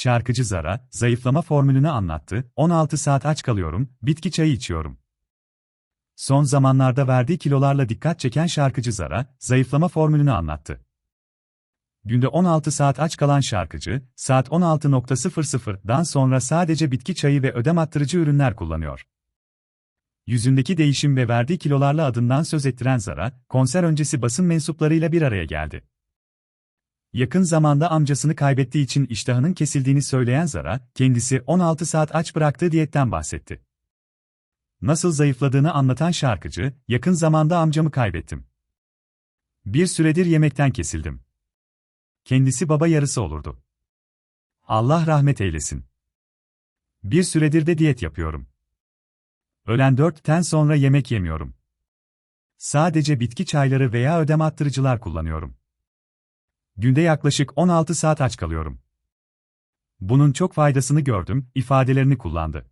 Şarkıcı Zara, zayıflama formülünü anlattı, 16 saat aç kalıyorum, bitki çayı içiyorum. Son zamanlarda verdiği kilolarla dikkat çeken şarkıcı Zara, zayıflama formülünü anlattı. Günde 16 saat aç kalan şarkıcı, saat 16.00'dan sonra sadece bitki çayı ve ödem attırıcı ürünler kullanıyor. Yüzündeki değişim ve verdiği kilolarla adından söz ettiren Zara, konser öncesi basın mensuplarıyla bir araya geldi. Yakın zamanda amcasını kaybettiği için iştahının kesildiğini söyleyen Zara, kendisi 16 saat aç bıraktığı diyetten bahsetti. Nasıl zayıfladığını anlatan şarkıcı, yakın zamanda amcamı kaybettim. Bir süredir yemekten kesildim. Kendisi baba yarısı olurdu. Allah rahmet eylesin. Bir süredir de diyet yapıyorum. Öğlen dörtten sonra yemek yemiyorum. Sadece bitki çayları veya ödem attırıcılar kullanıyorum. Günde yaklaşık 16 saat aç kalıyorum. Bunun çok faydasını gördüm, ifadelerini kullandı.